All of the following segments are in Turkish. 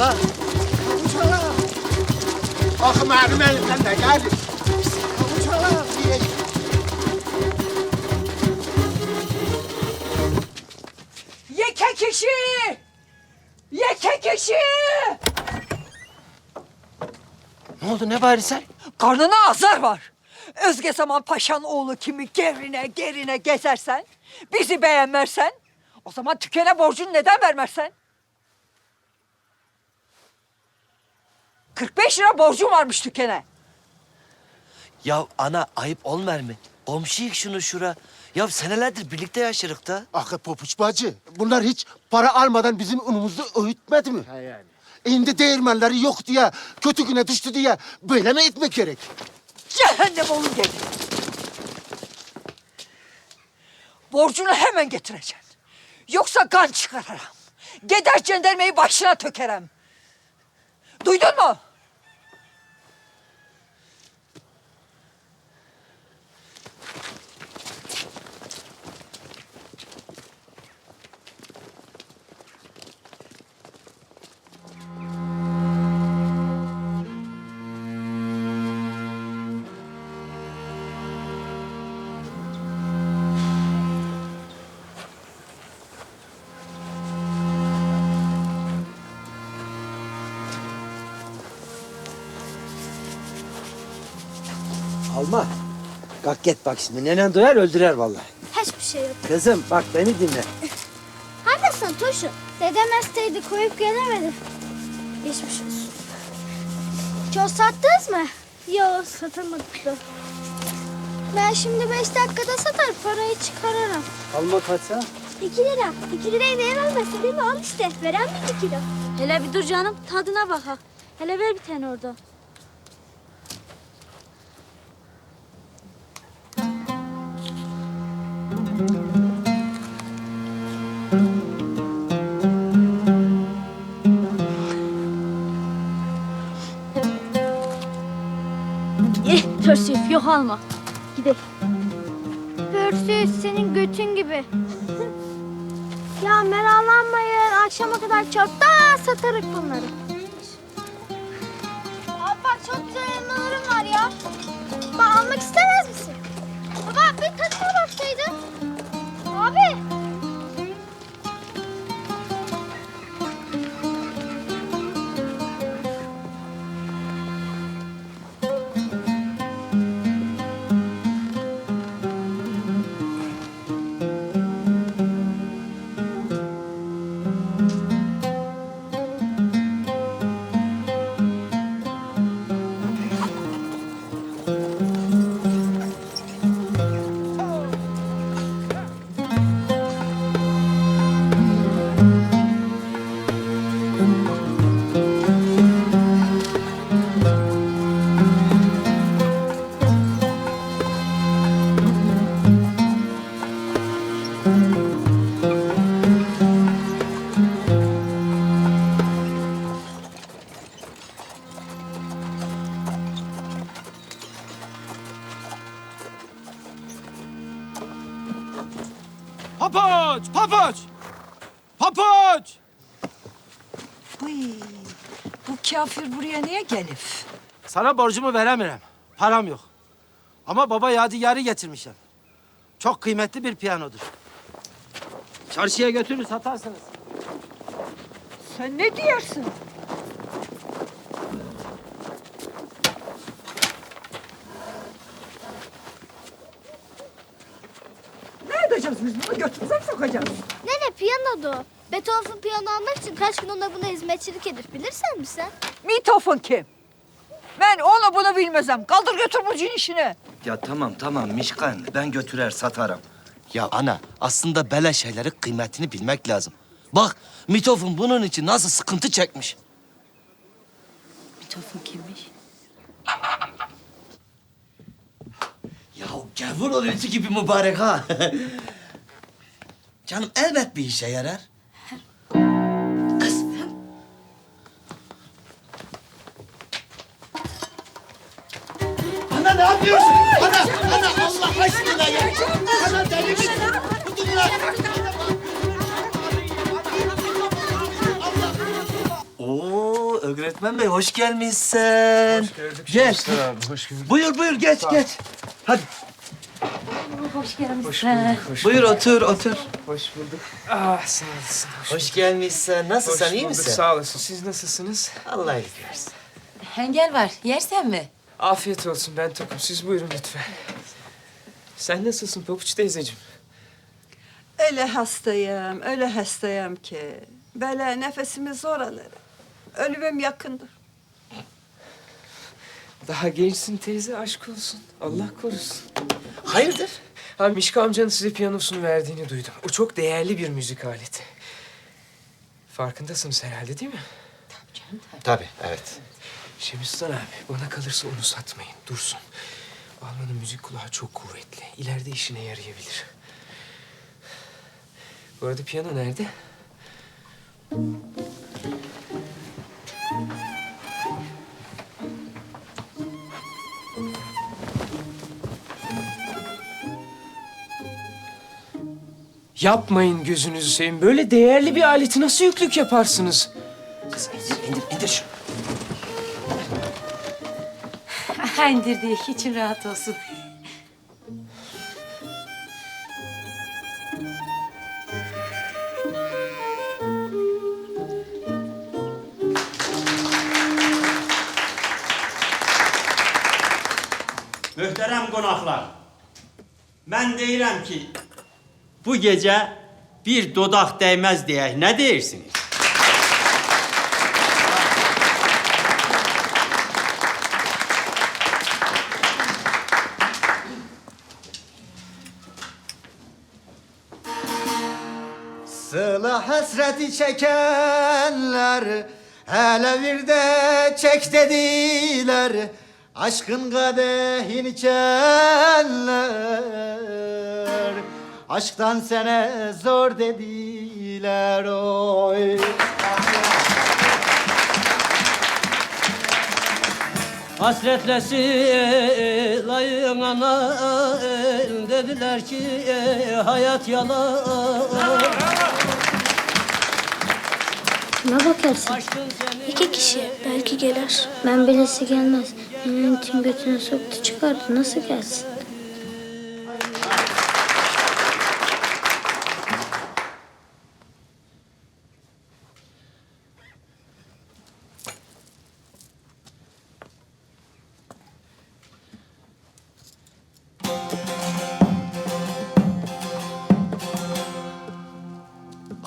ana. Uçala. Akım benim elimden de geldi. Uçala. diye. Yeke kişi! Yeke kişi! Ne oldu ne bari sen? Karnına azar var. Özge zaman paşan oğlu kimi gerine gerine gezersen, bizi beğenmezsen, o zaman tükene borcunu neden vermezsen? 45 lira borcum varmış tükene. Ya ana ayıp olmer mı? Komşuyuk şunu şura. Ya senelerdir birlikte yaşarık da. Akı popuç bacı. Bunlar hiç para almadan bizim unumuzu öğütmedi mi? He yani. Elinde değirmenleri yok diye, kötü güne düştü diye böyle mi etmek gerek? Cehennem olun dedi. Borcunu hemen getireceksin. Yoksa kan çıkarırım. Gider cendermeyi başına tökerem. Duydun mu? Alma. Kalk git bak şimdi. Nenen duyar öldürer vallahi. Hiçbir şey yok. Kızım bak beni dinle. Haklısın Toşu. Dedem hastaydı koyup gelemedi. Geçmiş olsun. Çok sattınız mı? Yok satamadık da. Ben şimdi beş dakikada satar parayı çıkarırım. Alma kaça? İki lira. İki lirayı neye vermesin değil mi? Al işte. Veren mi iki kilo? Hele bir dur canım. Tadına bak ha. Hele ver bir tane orada. Eh, Törsüf yok alma. Gidelim. Törsüf senin götün gibi. ya meraklanmayın. Akşama kadar çoktan satarık bunları. Abi bak çok güzel elmalarım var ya. Bak almak istemez misin? Baba bir tadına baksaydın. Abi. Kafir buraya niye gelip? Sana borcumu veremiyorum. Param yok. Ama baba yadigarı getirmişim. Çok kıymetli bir piyanodur. Çarşıya götürür satarsınız. Sen ne diyorsun? Ne edeceğiz biz bunu? Götümüze mi sokacağız? Nene piyanodu. Beethoven piyano almak için kaç gün ona buna hizmetçilik edip bilirsen mi sen? Mitofon kim? Ben onu bunu bilmezem. Kaldır götür bu cin işini. Ya tamam tamam Mişkan ben götürer satarım. Ya ana aslında böyle şeylerin kıymetini bilmek lazım. Bak Mitof'un bunun için nasıl sıkıntı çekmiş. Mitofon kimmiş? Ya gavur oluyorsun gibi mübarek ha. Canım elbet bir işe yarar. Yapıyorsun? Ana, ana Allah aşkına ya. Ana deli misin? Dur lan. Oo Öğretmen bey hoş gelmişsin. Hoş gördük. Gel. abi, hoş gördük. Buyur buyur geç geç. Hadi. Hoş bulduk, hoş Buyur otur otur. Hoş bulduk. Ah sağ olasın. Hoş, Hoş gelmişsin. Nasılsın hoş iyi bulduk, misin? Sağ olasın. Siz nasılsınız? Allah versin. Hengel var. Yersen mi? Afiyet olsun. Ben tokum. Siz buyurun lütfen. Sen nasılsın Papuç teyzeciğim? Öyle hastayım, öyle hastayım ki. Böyle nefesimi zor alırım. Ölümüm yakındır. Daha gençsin teyze. Aşk olsun. Allah korusun. Hayırdır? Ha Mişka amcanın size piyanosunu verdiğini duydum. O çok değerli bir müzik aleti. Farkındasınız herhalde değil mi? Tabii evet. Şemistan abi bana kalırsa onu satmayın. Dursun. Almanın müzik kulağı çok kuvvetli. İleride işine yarayabilir. Bu arada piyano nerede? Yapmayın gözünüzü seveyim. Böyle değerli bir aleti nasıl yüklük yaparsınız? Kız Aha indirdi. için rahat olsun. Möhtərəm qonaqlar, mən deyirəm ki, bu gecə bir dodaq dəyməz deyək, nə deyirsiniz? Sıla hasreti çekenler hele bir de çek dediler. Aşkın kadehini içenler Aşktan sene zor dediler oy. Hasretlesi layın ana dediler ki hayat yalan. Kime bakarsın? İki kişi belki gelir. Ben bilesi gelmez. Milletin götüne soktu çıkardı. Nasıl gelsin?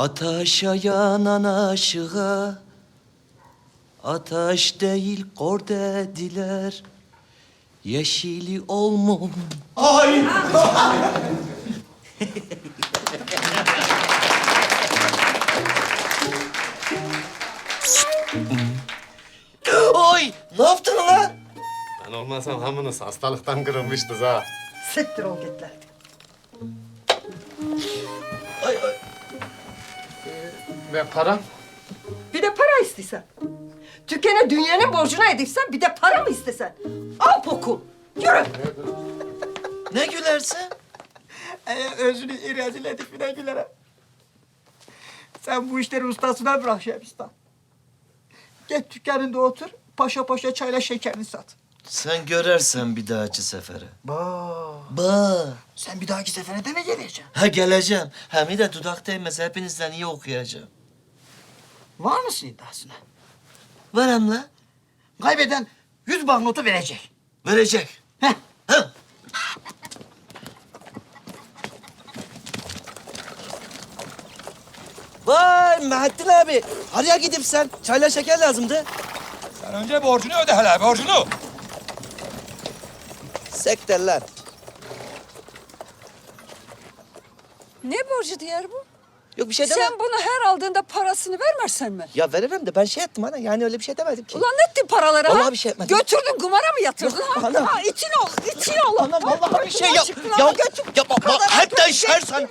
Ataşa yanan aşığa Ataş değil kor dediler Yeşili olmum Oy ne yaptın lan? Ben olmasam hamınız hastalıktan kırılmıştınız ha. Siktir ol git lan. Ve param? Bir de para istesen. Tükene dünyanın borcuna edilsen bir de para mı istesen? Al poku. Yürü. Ne gülersin? özünü rezil edip ne gülerim. Sen bu işleri ustasına bırak Şemistan. Git dükkanında otur, paşa paşa çayla şekerini sat. Sen görersen bir dahaki sefere. Ba, Ba. sen bir dahaki sefere de mi geleceksin? Ha geleceğim. Hem de dudak değmez hepinizden iyi okuyacağım. Var mısın iddiasına? Varım la. Kaybeden yüz banknotu verecek. Verecek. Heh. Ha. Vay Mehettin abi. Araya gidip sen. Çayla şeker lazımdı. Sen önce borcunu öde hele borcunu. Sekterler. Ne borcu diğer bu? Yok bir şey demem. Sen bunu her aldığında parasını vermezsen mi? Ya veririm de ben şey ettim ana. Yani öyle bir şey demedim ki. Ulan ne ettin paraları ha? Vallahi bir şey etmedim. Götürdün kumara mı yatırdın ha? anam. Ha için ol, için ol. Anam vallahi bir şey yap. çıktı Ya, lan, götür. ya, Paraları hepten götür. şersen.